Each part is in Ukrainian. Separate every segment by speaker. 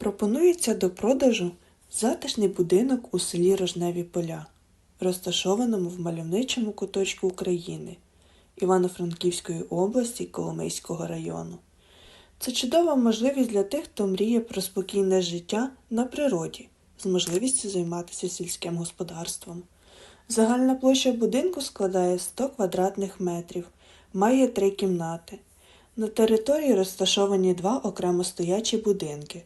Speaker 1: Пропонується до продажу затишний будинок у селі Рожневі Поля, розташованому в мальовничому куточку України Івано-Франківської області Коломийського району. Це чудова можливість для тих, хто мріє про спокійне життя на природі з можливістю займатися сільським господарством. Загальна площа будинку складає 100 квадратних метрів, має три кімнати. На території розташовані два окремо стоячі будинки.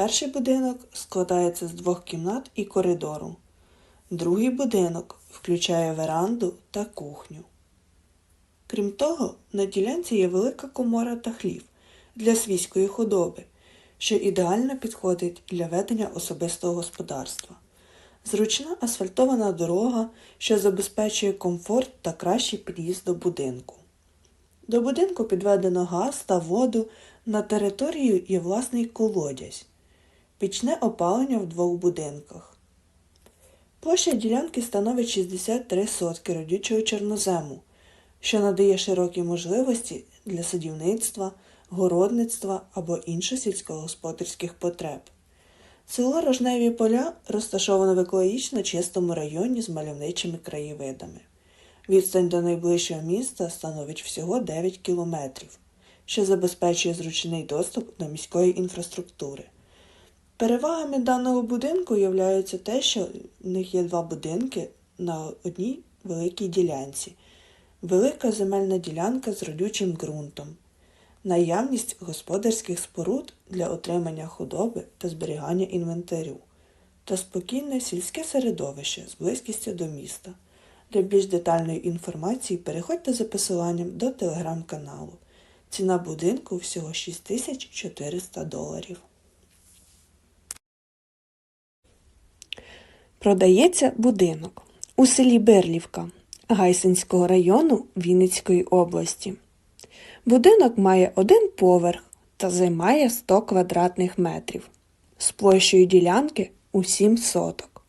Speaker 1: Перший будинок складається з двох кімнат і коридору. Другий будинок включає веранду та кухню. Крім того, на ділянці є велика комора та хлів для свійської худоби, що ідеально підходить для ведення особистого господарства. Зручна асфальтована дорога, що забезпечує комфорт та кращий під'їзд до будинку. До будинку підведено газ та воду, на території є власний колодязь, пічне опалення в двох будинках. Площа ділянки становить 63 сотки родючого чорнозему, що надає широкі можливості для садівництва, городництва або інших сільськогосподарських потреб. Село Рожневі поля розташоване в екологічно чистому районі з мальовничими краєвидами. Відстань до найближчого міста становить всього 9 кілометрів, що забезпечує зручний доступ до міської інфраструктури. Перевагами даного будинку є те, що в них є два будинки на одній великій ділянці, велика земельна ділянка з родючим ґрунтом, наявність господарських споруд для отримання худоби та зберігання інвентарю, та спокійне сільське середовище з близькістю до міста. Для більш детальної інформації переходьте за посиланням до телеграм-каналу. Ціна будинку всього 6400 доларів. Продається будинок у селі Берлівка Гайсинського району Вінницької області. Будинок має один поверх та займає 100 квадратних метрів з площею ділянки у 7 соток.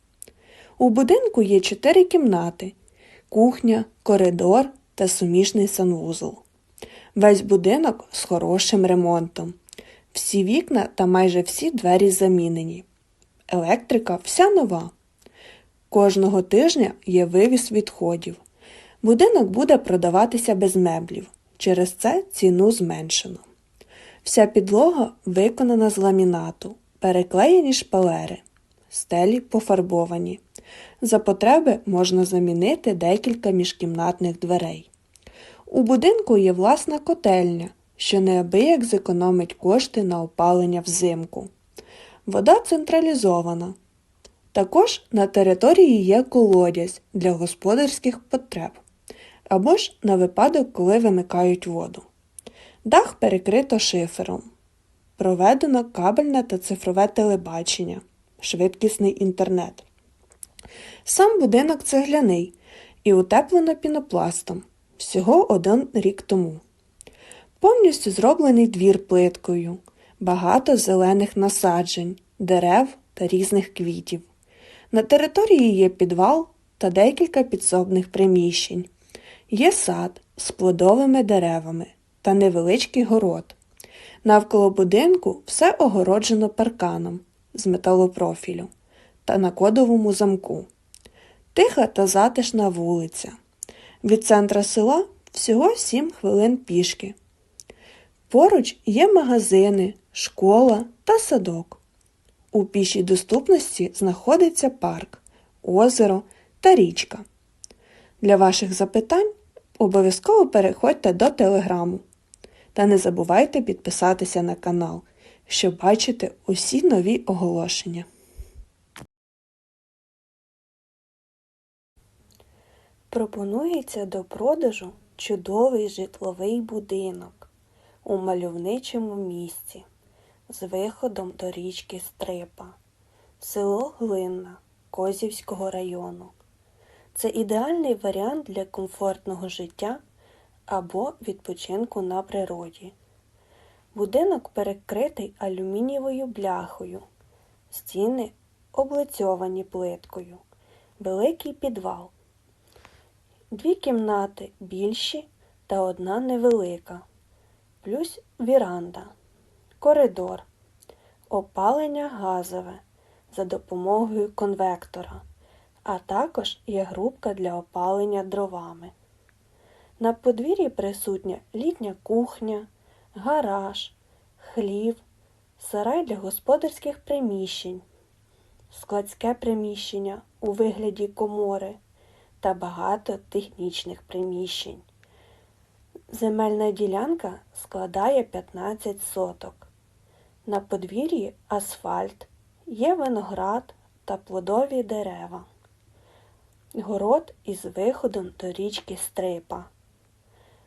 Speaker 1: У будинку є 4 кімнати, кухня, коридор та суміжний санвузол. Весь будинок з хорошим ремонтом. Всі вікна та майже всі двері замінені. Електрика вся нова. Кожного тижня є вивіз відходів. Будинок буде продаватися без меблів. Через це ціну зменшено. Вся підлога виконана з ламінату, переклеєні шпалери, стелі пофарбовані. За потреби можна замінити декілька міжкімнатних дверей. У будинку є власна котельня, що неабияк зекономить кошти на опалення взимку. Вода централізована. Також на території є колодязь для господарських потреб або ж на випадок, коли вимикають воду. Дах перекрито шифером. Проведено кабельне та цифрове телебачення, швидкісний інтернет. Сам будинок цегляний і утеплено пінопластом всього один рік тому. Повністю зроблений двір плиткою, багато зелених насаджень, дерев та різних квітів. На території є підвал та декілька підсобних приміщень. Є сад з плодовими деревами та невеличкий город. Навколо будинку все огороджено парканом з металопрофілю та на кодовому замку. Тиха та затишна вулиця. Від центра села всього 7 хвилин пішки. Поруч є магазини, школа та садок. У пішій доступності знаходиться парк, озеро та річка. Для ваших запитань обов'язково переходьте до телеграму. Та не забувайте підписатися на канал, щоб бачити усі нові оголошення. Пропонується до продажу чудовий житловий будинок у мальовничому місці з виходом до річки Стрипа, село Глинна Козівського району. Це ідеальний варіант для комфортного життя або відпочинку на природі. Будинок перекритий алюмінієвою бляхою, стіни облицьовані плиткою, великий підвал, дві кімнати більші та одна невелика, плюс віранда, коридор, опалення газове за допомогою конвектора, а також є грубка для опалення дровами. На подвір'ї присутня літня кухня, гараж, хлів, сарай для господарських приміщень, складське приміщення у вигляді комори та багато технічних приміщень. Земельна ділянка складає 15 соток. На подвір'ї асфальт, є виноград та плодові дерева. Город із виходом до річки Стрипа.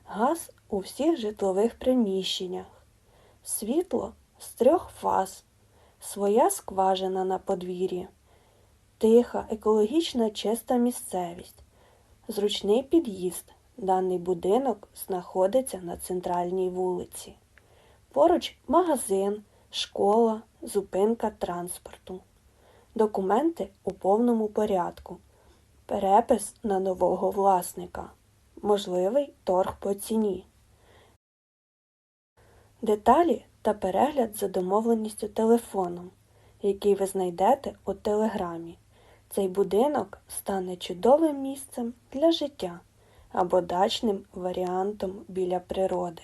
Speaker 1: Газ у всіх житлових приміщеннях. Світло з трьох фаз. Своя скважина на подвір'ї. Тиха, екологічна чиста місцевість. Зручний під'їзд. Даний будинок знаходиться на центральній вулиці. Поруч магазин, школа, зупинка транспорту. Документи у повному порядку. Перепис на нового власника. Можливий торг по ціні. Деталі та перегляд за домовленістю телефоном, який ви знайдете у телеграмі. Цей будинок стане чудовим місцем для життя або дачним варіантом біля природи.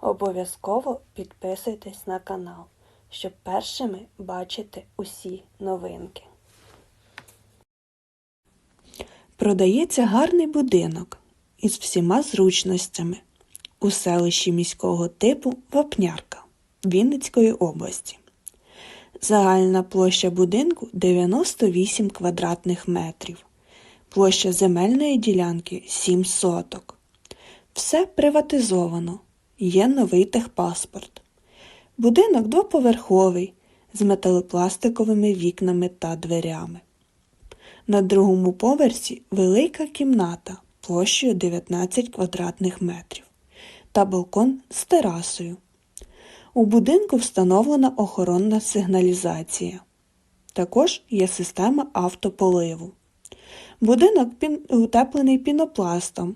Speaker 1: Обов'язково підписуйтесь на канал, щоб першими бачити усі новинки. Продається гарний будинок із всіма зручностями у селищі міського типу Вапнярка Вінницької області. Загальна площа будинку 98 квадратних метрів. Площа земельної ділянки 7 соток. Все приватизовано. Є новий техпаспорт. Будинок двоповерховий з металопластиковими вікнами та дверями. На другому поверсі велика кімната площею 19 квадратних метрів та балкон з терасою. У будинку встановлена охоронна сигналізація. Також є система автополиву. Будинок утеплений пінопластом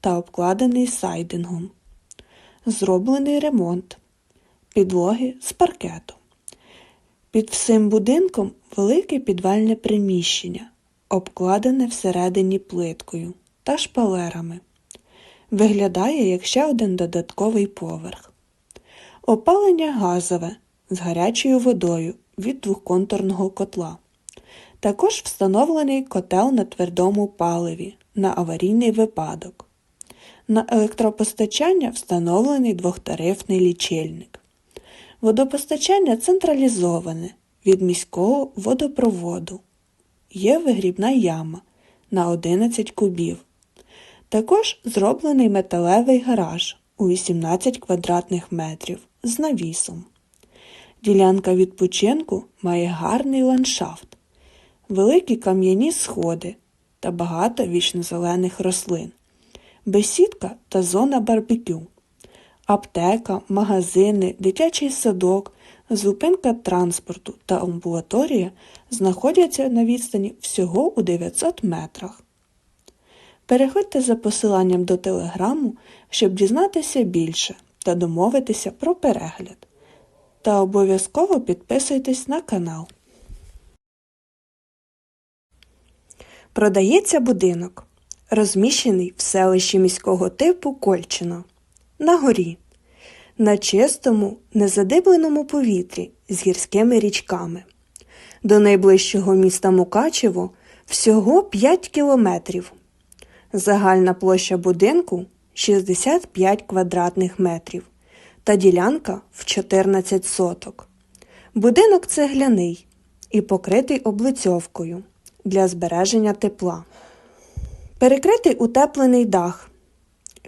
Speaker 1: та обкладений сайдингом. Зроблений ремонт підлоги з паркету. Під всім будинком велике підвальне приміщення, обкладене всередині плиткою та шпалерами. Виглядає як ще один додатковий поверх. Опалення газове з гарячою водою від двохконтурного котла. Також встановлений котел на твердому паливі на аварійний випадок. На електропостачання встановлений двохтарифний лічильник. Водопостачання централізоване від міського водопроводу. Є вигрібна яма на 11 кубів. Також зроблений металевий гараж у 18 квадратних метрів з навісом. Ділянка відпочинку має гарний ландшафт, великі кам'яні сходи та багато вічнозелених рослин, бесідка та зона барбекю, аптека, магазини, дитячий садок, зупинка транспорту та амбулаторія знаходяться на відстані всього у 900 метрах. Переходьте за посиланням до телеграму, щоб дізнатися більше та домовитися про перегляд. Та обов'язково підписуйтесь на канал. Продається будинок, розміщений в селищі міського типу Кольчино, на горі, на чистому, незадибленому повітрі з гірськими річками. До найближчого міста Мукачево всього 5 кілометрів. Загальна площа будинку 65 квадратних метрів та ділянка в 14 соток. Будинок цегляний і покритий облицьовкою для збереження тепла. Перекритий утеплений дах.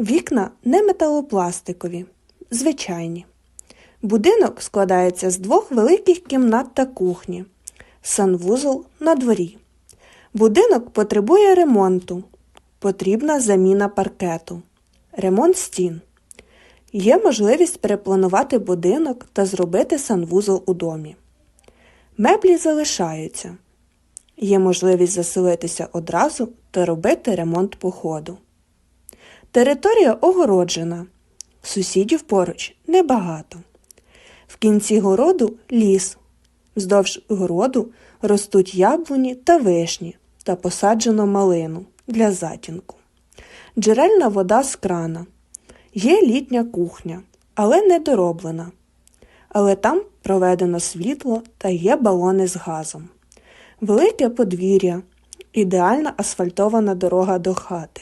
Speaker 1: Вікна не металопластикові, звичайні. Будинок складається з двох великих кімнат та кухні, санвузол на дворі. Будинок потребує ремонту. Потрібна заміна паркету, ремонт стін. Є можливість перепланувати будинок та зробити санвузол у домі. Меблі залишаються. Є можливість заселитися одразу та робити ремонт по ходу. Територія огороджена. Сусідів поруч небагато. В кінці городу ліс. Вздовж городу ростуть яблуні та вишні та посаджено малину для затінку. Джерельна вода з крана. Є літня кухня, але недороблена. Але там проведено світло та є балони з газом. Велике подвір'я, ідеальна асфальтована дорога до хати,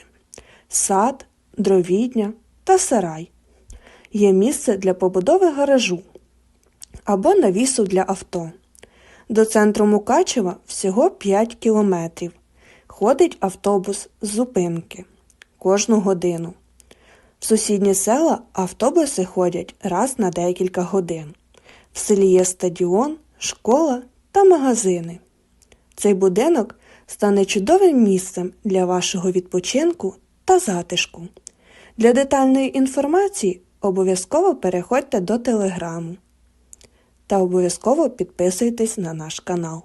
Speaker 1: сад, дровідня та сарай. Є місце для побудови гаражу або навісу для авто. До центру Мукачева всього 5 кілометрів. Ходить автобус з зупинки кожну годину. В сусідні села автобуси ходять раз на декілька годин. В селі є стадіон, школа та магазини. Цей будинок стане чудовим місцем для вашого відпочинку та затишку. Для детальної інформації обов'язково переходьте до телеграму та обов'язково підписуйтесь на наш канал.